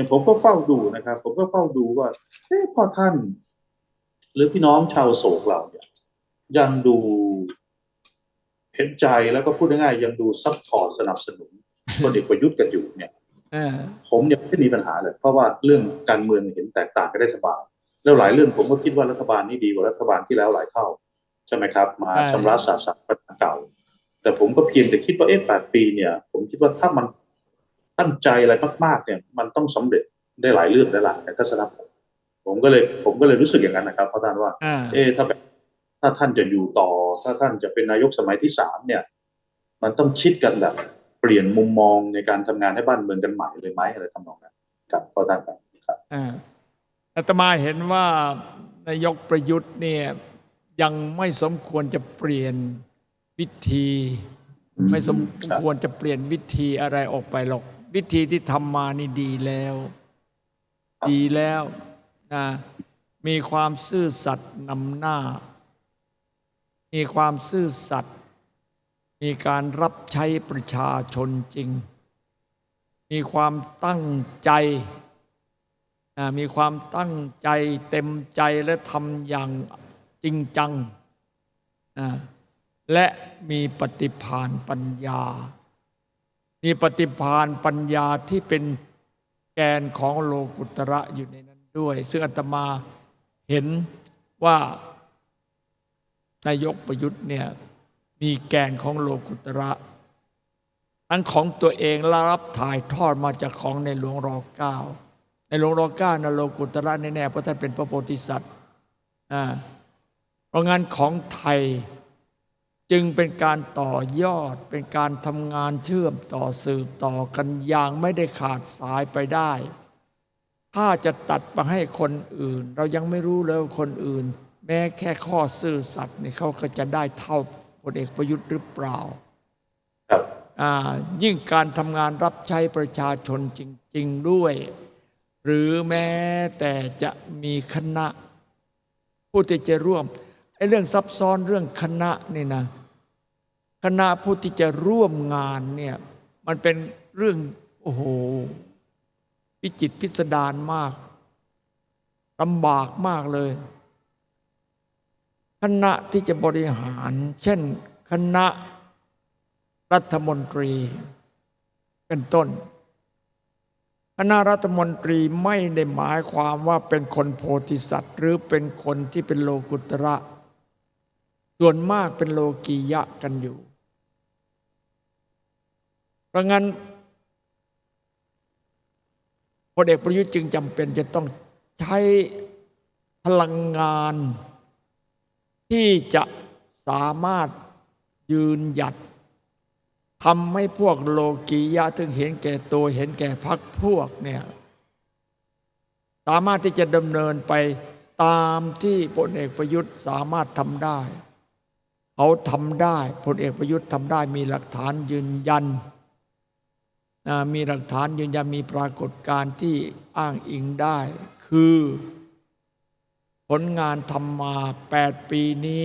อย่างผมก็เฝ้าดูนะครับ ผมก็เฝ้าดูว่าเอ๊ะพ่อท่าน หรือพี่น้องชาวโศกเราเนี่ยยังดูเห็นใจแล้วก็พูดง่ายๆยังดูซัพพอร์ตสนับสนุนพลเอกประยุทธ์กันอยู่เนี่ยเออผมเนี่ยไม่มีปัญหาเลย เพราะว่าเรื่องการเมืองเห็นแตกต่างกันได้สบายแล้วหลายเรื่องผมก็คิดว่ารัฐบาลนี้ดีกว่ารัฐบาลที่แล้วหลายเท่าใช่ไหมครับ มาชำระสาสะปัญหาเก่า แต่ผมก็เพียงแต่คิดว่าเอ๊ะแปดปีเนี่ย ผมคิดว่าถ้ามัน ตั้งใจอะไรมากๆเนี่ย มันต้องสำเร็จได้หลายเรื่องได้หลายในทัศนคติผมก็เลยผมก็เลยรู้สึกอย่างนั้นนะครับเพราะท่านว่าอ่าเอ๊ะถ้าแบบถ้าท่านจะอยู่ต่อ ถ้าท่านจะเป็นนายกสมัยที่สามเนี่ย มันต้องคิดกันแบบ เปลี่ยนมุมมองในการทำงานให้บ้านเมืองกันใหม่เลยไหมอะไรทำนองนั้นครับเพราะท่านครับครับอ่าอาตมาเห็นว่านายกประยุทธ์เนี่ยยังไม่สมควรจะเปลี่ยนวิธีอืมไม่สมครับควรจะเปลี่ยนวิธีอะไรออกไปหรอก วิธีที่ทำมานี่ดีแล้ว ดีแล้วนะมีความซื่อสัตย์นำหน้า มีความซื่อสัตย์มีการรับใช้ประชาชนจริง มีความตั้งใจอ่ามีความตั้งใจเต็มใจและทำอย่างจริงจังอ่าและมีปฏิภาณปัญญา มีปฏิภาณปัญญาที่เป็นแกนของโลกุตระอยู่ในนั้นด้วย ซึ่งอาตมาเห็นว่านายกประยุทธ์เนี่ยมีแกนของโลกุตระทั้งของตัวเองรับถ่ายทอดมาจากของในหลวงรอเก้าในหลวงรอเก้านะโลกุตระแน่ๆเพราะท่านเป็นพระโพธิสัตว์อ่าเพราะงั้นของไทย จึงเป็นการต่อยอดเป็นการทำงานเชื่อมต่อสืบต่อกันอย่างไม่ได้ขาดสายไปได้ ถ้าจะตัดมาให้คนอื่น เรายังไม่รู้เลยว่าคนอื่น แม้แค่ข้อซื่อสัตย์นี่เขาก็จะได้เท่าพลเอกประยุทธ์หรือเปล่าครับอ่ายิ่งการทำงานรับใช้ประชาชนจริง ๆด้วย หรือแม้แต่จะมีคณะ ผู้ที่จะร่วมไอ้เรื่องซับซ้อนเรื่องคณะนี่นะ คณะผู้ที่จะร่วมงานเนี่ยมันเป็นเรื่องโอ้โหวิจิตพิสดารมากลำบากมากเลยคณะที่จะบริหาร เช่นคณะรัฐมนตรี เป็นต้น คณะรัฐมนตรีไม่ได้หมายความว่าเป็นคนโพธิสัตว์ หรือเป็นคนที่เป็นโลกุตระ ส่วนมากเป็นโลกียะกันอยู่ เพราะงั้นพลเอกประยุทธ์จึงจำเป็นจะต้องใช้พลังงาน ที่จะสามารถยืนหยัดทำให้พวกโลกียะถึงเห็นแก่ตัวเห็นแก่พักพวกเนี่ยสามารถที่จะดำเนินไปตามที่พลเอกประยุทธ์สามารถทำได้ เขาทำได้พลเอกประยุทธ์ทำได้มีหลักฐานยืนยัน มีหลักฐานยืนยันมีปรากฏการณ์ที่อ้างอิงได้ คือ ผลงานทำมา 8 ปีนี้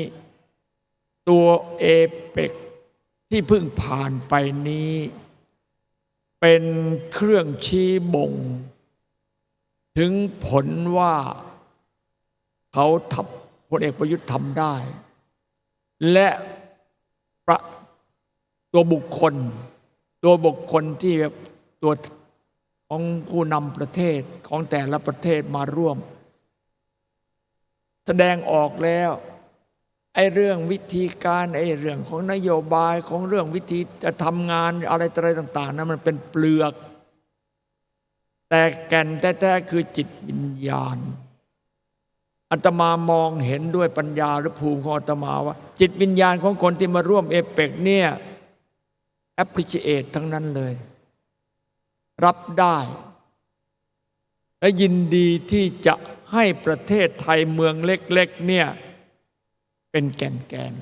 ตัวเอเปกที่เพิ่งผ่านไปนี้ เป็นเครื่องชี้บ่ง ถึงผลว่าเขาทับพลเอกประยุทธ์ทำได้ และประตัวบุคคล ตัวบุคคลที่ตัวของผู้นำประเทศของแต่ละประเทศมาร่วม แสดงออกแล้วไอ้เรื่องวิธีการไอ้เรื่องของนโยบายของเรื่องวิธีจะทำงานอะไรออะไรต่าง ๆนั้นมันเป็นเปลือก แต่แก่นแท้ๆคือจิตวิญญาณอาตมามองเห็นด้วยปัญญาหรือภูมิของอาตมาว่า จิตวิญญาณของคนที่มาร่วมเอเปกเนี่ย แอปพลิเคชทั้งนั้นเลย รับได้ และยินดีที่จะให้ประเทศไทยเมืองเล็ก ๆ เนี่ย เป็นแก่นแกน